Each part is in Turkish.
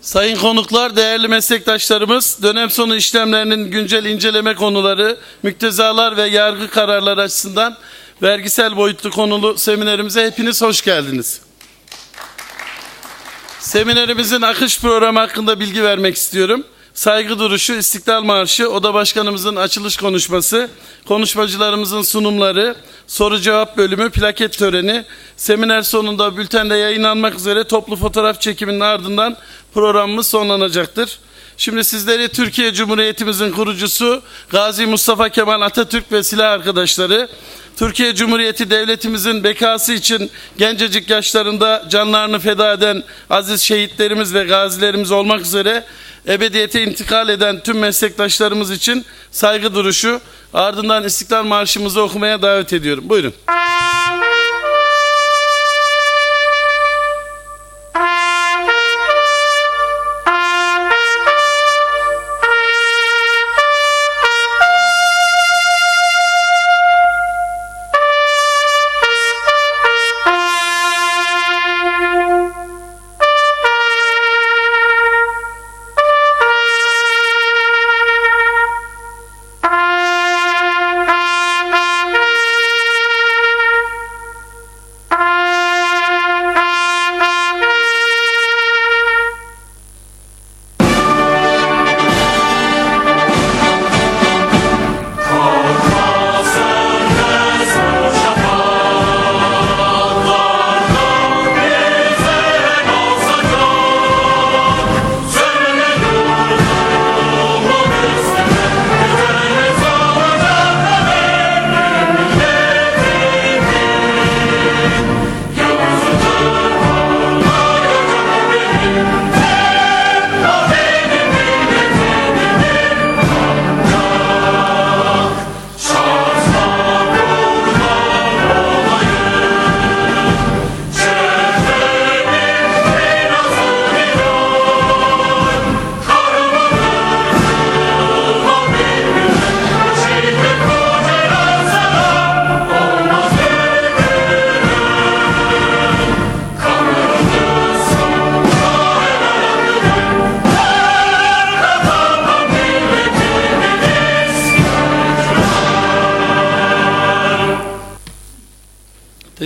Sayın konuklar, değerli meslektaşlarımız, dönem sonu işlemlerinin güncel inceleme konuları, müktezalar ve yargı kararları açısından vergisel boyutlu konulu seminerimize hepiniz hoş geldiniz. Seminerimizin akış programı hakkında bilgi vermek istiyorum. Saygı duruşu, İstiklal Marşı, Oda Başkanımızın açılış konuşması, konuşmacılarımızın sunumları, soru cevap bölümü, plaket töreni, seminer sonunda bültende yayınlanmak üzere toplu fotoğraf çekiminin ardından programımız sonlanacaktır. Şimdi sizleri Türkiye Cumhuriyetimizin kurucusu Gazi Mustafa Kemal Atatürk ve silah arkadaşları, Türkiye Cumhuriyeti Devletimizin bekası için gencecik yaşlarında canlarını feda eden aziz şehitlerimiz ve gazilerimiz olmak üzere ebediyete intikal eden tüm meslektaşlarımız için saygı duruşu ardından İstiklal Marşımızı okumaya davet ediyorum. Buyurun.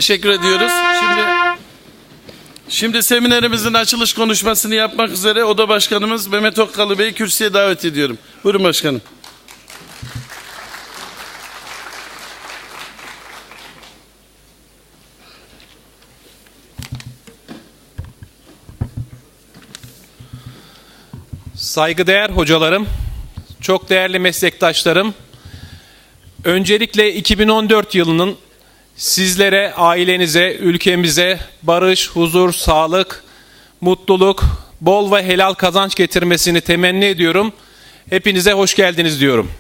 Teşekkür ediyoruz. Şimdi Şimdi seminerimizin açılış konuşmasını yapmak üzere Oda Başkanımız Mehmet Okkalı Bey'i kürsüye davet ediyorum. Buyurun başkanım. Saygıdeğer hocalarım, çok değerli meslektaşlarım, öncelikle 2014 yılının sizlere, ailenize, ülkemize barış, huzur, sağlık, mutluluk, bol ve helal kazanç getirmesini temenni ediyorum. Hepinize hoş geldiniz diyorum.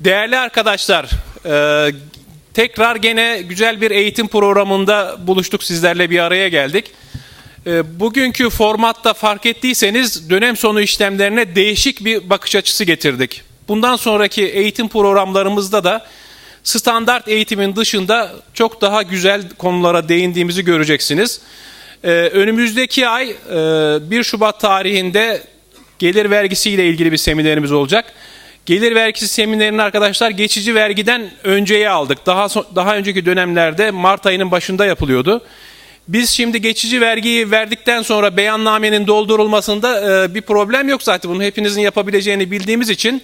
Değerli arkadaşlar, e, tekrar gene güzel bir eğitim programında buluştuk sizlerle bir araya geldik. E, bugünkü formatta fark ettiyseniz dönem sonu işlemlerine değişik bir bakış açısı getirdik. Bundan sonraki eğitim programlarımızda da standart eğitimin dışında çok daha güzel konulara değindiğimizi göreceksiniz. Ee, önümüzdeki ay e, 1 Şubat tarihinde gelir vergisi ile ilgili bir seminerimiz olacak. Gelir vergisi seminerini arkadaşlar geçici vergiden önceye aldık. Daha so- daha önceki dönemlerde Mart ayının başında yapılıyordu. Biz şimdi geçici vergiyi verdikten sonra beyannamenin doldurulmasında e, bir problem yok zaten. Bunu hepinizin yapabileceğini bildiğimiz için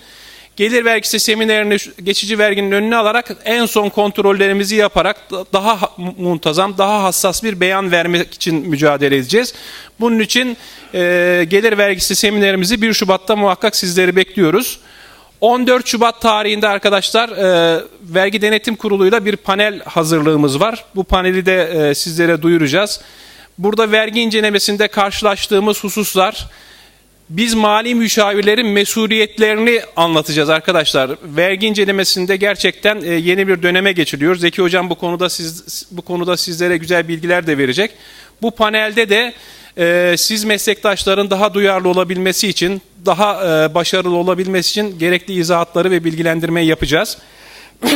gelir vergisi seminerini şu- geçici verginin önüne alarak en son kontrollerimizi yaparak da- daha ha- muntazam, daha hassas bir beyan vermek için mücadele edeceğiz. Bunun için e, gelir vergisi seminerimizi 1 Şubat'ta muhakkak sizleri bekliyoruz. 14 Şubat tarihinde arkadaşlar e, Vergi Denetim Kurulu'yla bir panel hazırlığımız var. Bu paneli de e, sizlere duyuracağız. Burada vergi incelemesinde karşılaştığımız hususlar, biz mali müşavirlerin mesuliyetlerini anlatacağız arkadaşlar. Vergi incelemesinde gerçekten e, yeni bir döneme geçiliyor. Zeki Hocam bu konuda siz bu konuda sizlere güzel bilgiler de verecek. Bu panelde de e, siz meslektaşların daha duyarlı olabilmesi için, daha e, başarılı olabilmesi için gerekli izahatları ve bilgilendirmeyi yapacağız.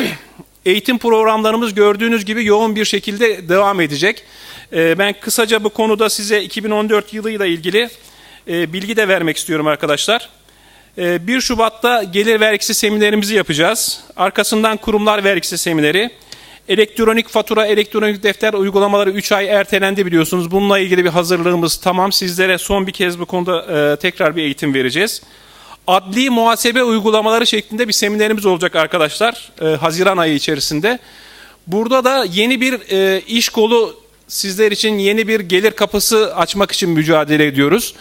Eğitim programlarımız gördüğünüz gibi yoğun bir şekilde devam edecek. Ee, Ben kısaca bu konuda size 2014 yılıyla ilgili e, bilgi de vermek istiyorum arkadaşlar. Ee, 1 Şubat'ta gelir vergisi seminerimizi yapacağız. Arkasından kurumlar vergisi semineri. Elektronik fatura, elektronik defter uygulamaları 3 ay ertelendi biliyorsunuz. Bununla ilgili bir hazırlığımız tamam. Sizlere son bir kez bu konuda e, tekrar bir eğitim vereceğiz. Adli muhasebe uygulamaları şeklinde bir seminerimiz olacak arkadaşlar. e, Haziran ayı içerisinde. Burada da yeni bir e, iş kolu sizler için yeni bir gelir kapısı açmak için mücadele ediyoruz.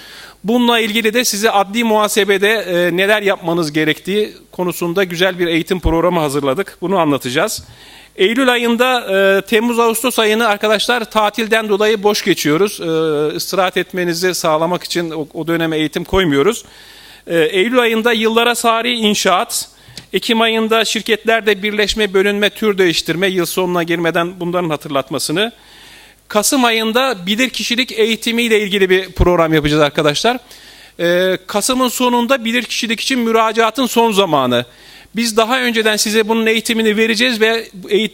Bununla ilgili de size adli muhasebede e, neler yapmanız gerektiği konusunda güzel bir eğitim programı hazırladık. Bunu anlatacağız. Eylül ayında e, Temmuz-Ağustos ayını arkadaşlar tatilden dolayı boş geçiyoruz. E, istirahat etmenizi sağlamak için o, o döneme eğitim koymuyoruz. E, Eylül ayında yıllara sari inşaat, Ekim ayında şirketlerde birleşme, bölünme, tür değiştirme yıl sonuna girmeden bunların hatırlatmasını. Kasım ayında bilirkişilik eğitimiyle ilgili bir program yapacağız arkadaşlar. Ee, Kasım'ın sonunda bilirkişilik için müracaatın son zamanı. Biz daha önceden size bunun eğitimini vereceğiz ve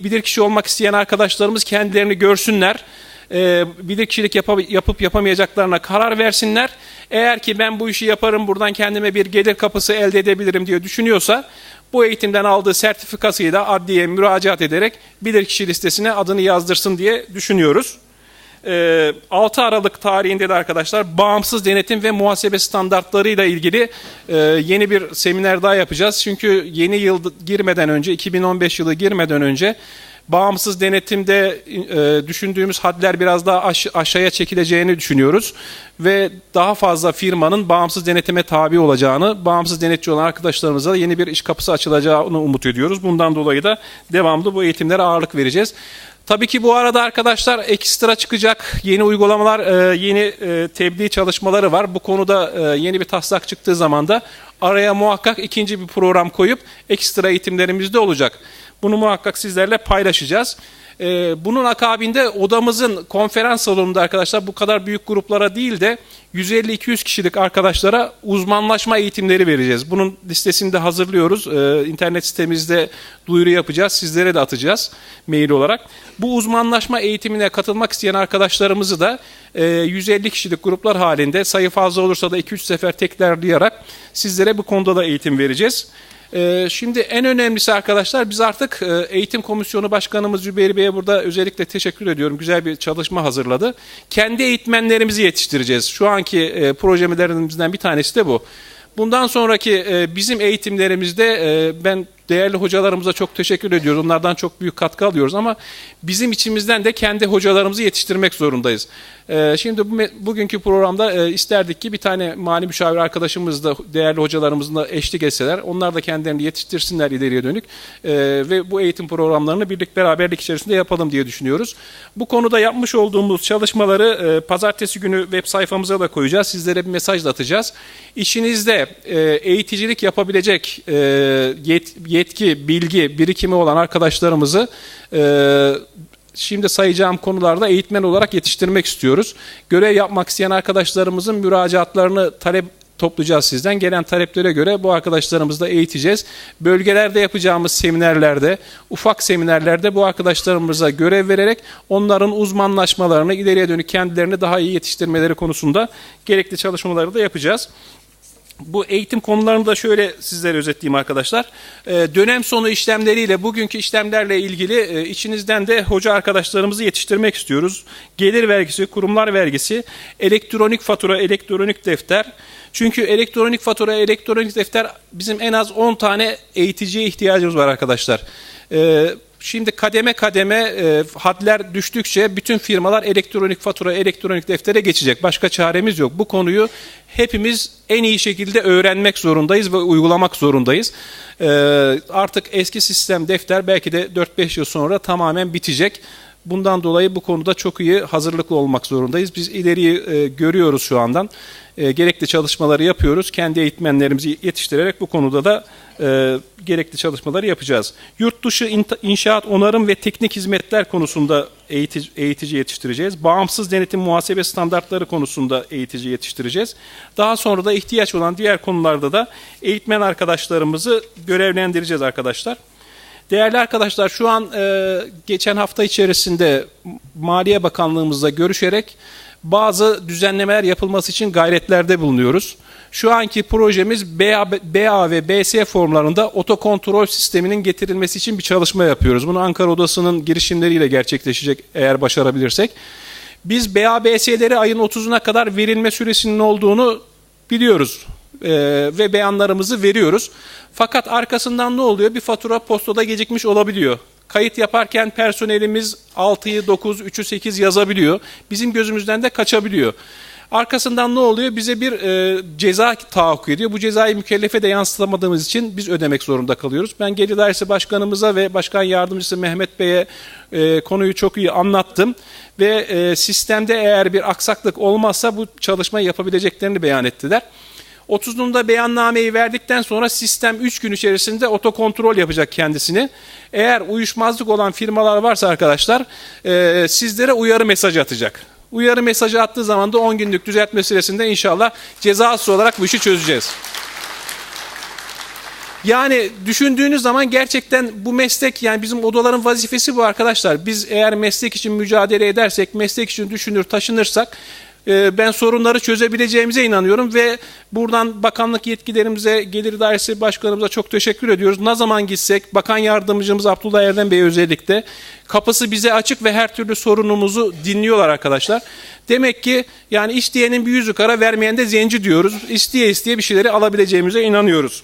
bilirkişi olmak isteyen arkadaşlarımız kendilerini görsünler. Ee, bilirkişilik yapıp, yapamayacaklarına karar versinler. Eğer ki ben bu işi yaparım buradan kendime bir gelir kapısı elde edebilirim diye düşünüyorsa bu eğitimden aldığı sertifikasıyla adliye müracaat ederek bilirkişi listesine adını yazdırsın diye düşünüyoruz. Ee, 6 Aralık tarihinde de arkadaşlar bağımsız denetim ve muhasebe standartlarıyla ilgili e, yeni bir seminer daha yapacağız. Çünkü yeni yıl girmeden önce 2015 yılı girmeden önce bağımsız denetimde e, düşündüğümüz hadler biraz daha aş- aşağıya çekileceğini düşünüyoruz ve daha fazla firmanın bağımsız denetime tabi olacağını, bağımsız denetçi olan arkadaşlarımıza da yeni bir iş kapısı açılacağını umut ediyoruz. Bundan dolayı da devamlı bu eğitimlere ağırlık vereceğiz. Tabii ki bu arada arkadaşlar ekstra çıkacak yeni uygulamalar, e, yeni e, tebliğ çalışmaları var. Bu konuda e, yeni bir taslak çıktığı zaman da araya muhakkak ikinci bir program koyup ekstra eğitimlerimiz de olacak. Bunu muhakkak sizlerle paylaşacağız. E, Bunun akabinde odamızın konferans salonunda arkadaşlar bu kadar büyük gruplara değil de 150-200 kişilik arkadaşlara uzmanlaşma eğitimleri vereceğiz. Bunun listesini de hazırlıyoruz. E, İnternet sitemizde duyuru yapacağız. Sizlere de atacağız mail olarak. Bu uzmanlaşma eğitimine katılmak isteyen arkadaşlarımızı da e, 150 kişilik gruplar halinde sayı fazla olursa da 2-3 sefer tekrarlayarak sizlere bu konuda da eğitim vereceğiz. Ee, Şimdi en önemlisi arkadaşlar biz artık e, eğitim komisyonu başkanımız Zübeyir Bey'e burada özellikle teşekkür ediyorum. Güzel bir çalışma hazırladı. Kendi eğitmenlerimizi yetiştireceğiz. Şu anki e, projelerimizden bir tanesi de bu. Bundan sonraki e, bizim eğitimlerimizde e, ben değerli hocalarımıza çok teşekkür ediyoruz. Onlardan çok büyük katkı alıyoruz ama bizim içimizden de kendi hocalarımızı yetiştirmek zorundayız. E, Şimdi bu, bugünkü programda e, isterdik ki bir tane mali müşavir arkadaşımız da değerli hocalarımızla eşlik etseler. Onlar da kendilerini yetiştirsinler ileriye dönük. E, Ve bu eğitim programlarını birlik beraberlik içerisinde yapalım diye düşünüyoruz. Bu konuda yapmış olduğumuz çalışmaları e, pazartesi günü web sayfamıza da koyacağız. Sizlere bir mesaj da atacağız. İşinizde e, eğiticilik yapabilecek e, yetki, bilgi, birikimi olan arkadaşlarımızı e, şimdi sayacağım konularda eğitmen olarak yetiştirmek istiyoruz. Görev yapmak isteyen arkadaşlarımızın müracaatlarını talep toplayacağız sizden. Gelen taleplere göre bu arkadaşlarımızı da eğiteceğiz. Bölgelerde yapacağımız seminerlerde, ufak seminerlerde bu arkadaşlarımıza görev vererek onların uzmanlaşmalarını, ileriye dönük kendilerini daha iyi yetiştirmeleri konusunda gerekli çalışmaları da yapacağız. Bu eğitim konularını da şöyle sizlere özetleyeyim arkadaşlar. Ee, dönem sonu işlemleriyle bugünkü işlemlerle ilgili e, içinizden de hoca arkadaşlarımızı yetiştirmek istiyoruz. Gelir vergisi, kurumlar vergisi, elektronik fatura, elektronik defter. Çünkü elektronik fatura, elektronik defter bizim en az 10 tane eğiticiye ihtiyacımız var arkadaşlar. Ee, Şimdi kademe kademe e, hadler düştükçe bütün firmalar elektronik fatura, elektronik deftere geçecek. Başka çaremiz yok. Bu konuyu hepimiz en iyi şekilde öğrenmek zorundayız ve uygulamak zorundayız. E, artık eski sistem defter belki de 4-5 yıl sonra tamamen bitecek. Bundan dolayı bu konuda çok iyi hazırlıklı olmak zorundayız. Biz ileriyi e, görüyoruz şu andan. E, gerekli çalışmaları yapıyoruz. Kendi eğitmenlerimizi yetiştirerek bu konuda da e, gerekli çalışmaları yapacağız. Yurt dışı in- inşaat, onarım ve teknik hizmetler konusunda eğitici, eğitici yetiştireceğiz. Bağımsız denetim muhasebe standartları konusunda eğitici yetiştireceğiz. Daha sonra da ihtiyaç olan diğer konularda da eğitmen arkadaşlarımızı görevlendireceğiz arkadaşlar. Değerli arkadaşlar şu an e, geçen hafta içerisinde Maliye Bakanlığımızla görüşerek bazı düzenlemeler yapılması için gayretlerde bulunuyoruz. Şu anki projemiz BA, BA ve BS formlarında otokontrol sisteminin getirilmesi için bir çalışma yapıyoruz. Bunu Ankara Odası'nın girişimleriyle gerçekleşecek eğer başarabilirsek. Biz BABS'leri ayın 30'una kadar verilme süresinin olduğunu biliyoruz Ee, ve beyanlarımızı veriyoruz. Fakat arkasından ne oluyor? Bir fatura postada gecikmiş olabiliyor. Kayıt yaparken personelimiz 6'yı 9, 3'ü 8 yazabiliyor. Bizim gözümüzden de kaçabiliyor. Arkasından ne oluyor? Bize bir e, ceza tahakkuk ediyor. Bu cezayı mükellefe de yansıtamadığımız için biz ödemek zorunda kalıyoruz. Ben Gelir Dairesi Başkanımıza ve Başkan Yardımcısı Mehmet Bey'e e, konuyu çok iyi anlattım. Ve e, sistemde eğer bir aksaklık olmazsa bu çalışmayı yapabileceklerini beyan ettiler. 30'unda beyannameyi verdikten sonra sistem 3 gün içerisinde otokontrol yapacak kendisini. Eğer uyuşmazlık olan firmalar varsa arkadaşlar e, sizlere uyarı mesajı atacak. Uyarı mesajı attığı zaman da 10 günlük düzeltme süresinde inşallah cezasız olarak bu işi çözeceğiz. Yani düşündüğünüz zaman gerçekten bu meslek yani bizim odaların vazifesi bu arkadaşlar. Biz eğer meslek için mücadele edersek, meslek için düşünür, taşınırsak e, ben sorunları çözebileceğimize inanıyorum ve buradan bakanlık yetkilerimize, Gelir Dairesi Başkanımıza çok teşekkür ediyoruz. Ne zaman gitsek, Bakan Yardımcımız Abdullah Erdem Bey özellikle kapısı bize açık ve her türlü sorunumuzu dinliyorlar arkadaşlar. Demek ki yani isteyenin bir yüzü kara vermeyen de zenci diyoruz. İsteye isteye bir şeyleri alabileceğimize inanıyoruz.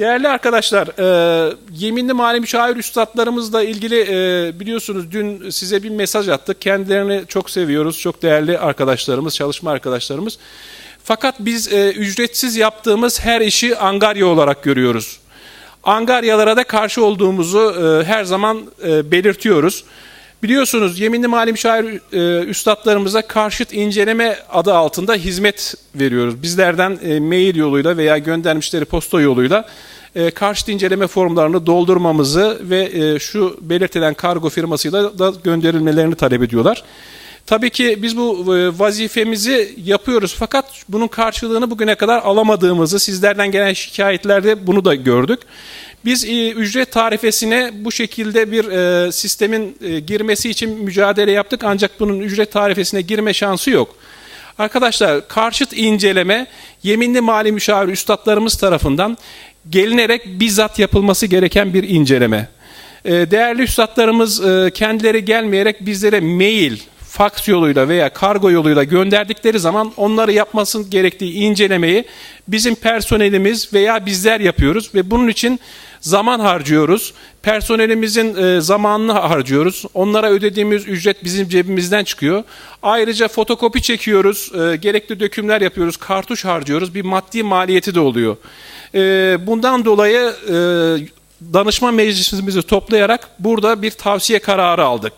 Değerli arkadaşlar, e, yeminli mali müşavir üstadlarımızla ilgili e, biliyorsunuz dün size bir mesaj attık. Kendilerini çok seviyoruz, çok değerli arkadaşlarımız, çalışma arkadaşlarımız. Fakat biz e, ücretsiz yaptığımız her işi angarya olarak görüyoruz. Angaryalara da karşı olduğumuzu e, her zaman e, belirtiyoruz. Biliyorsunuz yeminli mali müşavir e, üstadlarımıza karşıt inceleme adı altında hizmet veriyoruz. Bizlerden e, mail yoluyla veya göndermişleri posta yoluyla e, karşıt inceleme formlarını doldurmamızı ve e, şu belirtilen kargo firmasıyla da gönderilmelerini talep ediyorlar. Tabii ki biz bu e, vazifemizi yapıyoruz fakat bunun karşılığını bugüne kadar alamadığımızı sizlerden gelen şikayetlerde bunu da gördük. Biz e, ücret tarifesine bu şekilde bir e, sistemin girmesi için mücadele yaptık ancak bunun ücret tarifesine girme şansı yok. Arkadaşlar karşıt inceleme yeminli mali müşavir üstadlarımız tarafından gelinerek bizzat yapılması gereken bir inceleme. Değerli üstadlarımız kendileri gelmeyerek bizlere mail, faks yoluyla veya kargo yoluyla gönderdikleri zaman onları yapmasın gerektiği incelemeyi bizim personelimiz veya bizler yapıyoruz ve bunun için zaman harcıyoruz. Personelimizin e, zamanını harcıyoruz. Onlara ödediğimiz ücret bizim cebimizden çıkıyor. Ayrıca fotokopi çekiyoruz, e, gerekli dökümler yapıyoruz, kartuş harcıyoruz. Bir maddi maliyeti de oluyor. E, bundan dolayı danışma meclisimizi toplayarak burada bir tavsiye kararı aldık.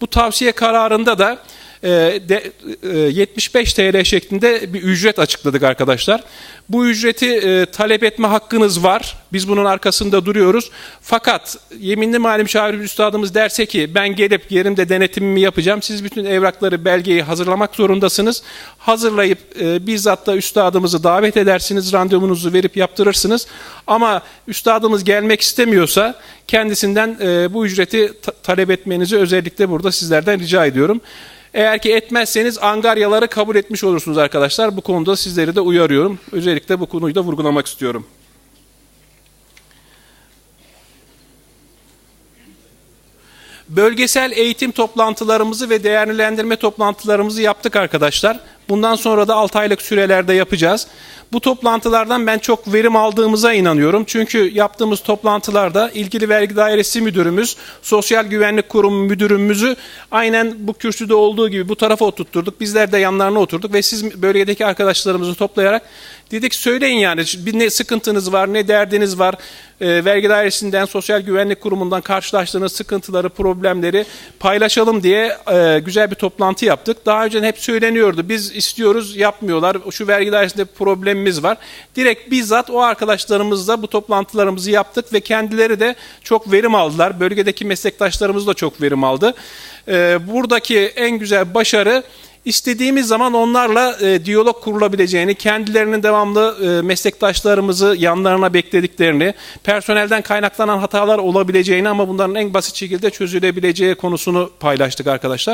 Bu tavsiye kararında da e, de, e, 75 TL şeklinde bir ücret açıkladık arkadaşlar. Bu ücreti e, talep etme hakkınız var. Biz bunun arkasında duruyoruz. Fakat yeminli mali müşavir üstadımız derse ki ben gelip yerimde denetimimi yapacağım. Siz bütün evrakları, belgeyi hazırlamak zorundasınız. Hazırlayıp e, bizzat da üstadımızı davet edersiniz. Randevunuzu verip yaptırırsınız. Ama üstadımız gelmek istemiyorsa kendisinden e, bu ücreti ta- talep etmenizi özellikle burada sizlerden rica ediyorum. Eğer ki etmezseniz angaryaları kabul etmiş olursunuz arkadaşlar. Bu konuda sizleri de uyarıyorum. Özellikle bu konuyu da vurgulamak istiyorum. Bölgesel eğitim toplantılarımızı ve değerlendirme toplantılarımızı yaptık arkadaşlar. Bundan sonra da 6 aylık sürelerde yapacağız. Bu toplantılardan ben çok verim aldığımıza inanıyorum. Çünkü yaptığımız toplantılarda ilgili vergi dairesi müdürümüz, sosyal güvenlik kurumu müdürümüzü aynen bu kürsüde olduğu gibi bu tarafa oturtturduk. Bizler de yanlarına oturduk ve siz bölgedeki arkadaşlarımızı toplayarak dedik söyleyin yani bir ne sıkıntınız var, ne derdiniz var. E, vergi dairesinden, sosyal güvenlik kurumundan karşılaştığınız sıkıntıları, problemleri paylaşalım diye e, güzel bir toplantı yaptık. Daha önce hep söyleniyordu. Biz istiyoruz, yapmıyorlar. Şu vergi dairesinde problemimiz var. Direkt bizzat o arkadaşlarımızla bu toplantılarımızı yaptık ve kendileri de çok verim aldılar. Bölgedeki meslektaşlarımız da çok verim aldı. E, buradaki en güzel başarı İstediğimiz zaman onlarla e, diyalog kurulabileceğini, kendilerinin devamlı e, meslektaşlarımızı yanlarına beklediklerini, personelden kaynaklanan hatalar olabileceğini ama bunların en basit şekilde çözülebileceği konusunu paylaştık arkadaşlar.